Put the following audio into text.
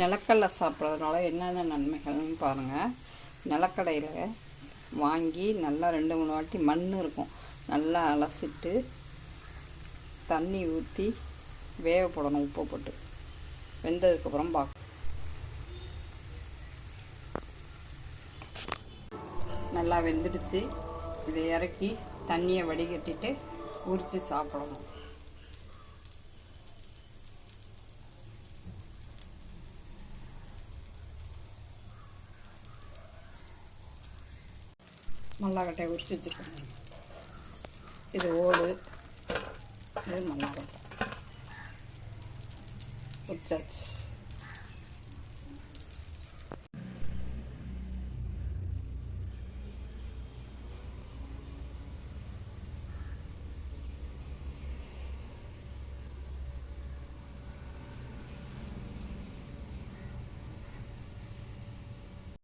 நிலக்கடலை சாப்பிட்றதுனால என்னென்ன நன்மைகள்னு பாருங்கள் நிலக்கடையில் வாங்கி நல்லா ரெண்டு மூணு வாட்டி மண் இருக்கும். நல்லா அலசிட்டு தண்ணி ஊற்றி வேக போடணும் உப்பு போட்டு. வெந்ததுக்கப்புறம் பார்க்க நல்லா வெந்துடுச்சு. இதை இறக்கி தண்ணியை வடிகட்டிட்டு உரித்து சாப்பிடணும். மல்லாக்கட்டையை உரிச்சு வச்சுருக்கேன். இது ஓடு. இது மல்லாக்கட்டை. உரிச்சாச்சு.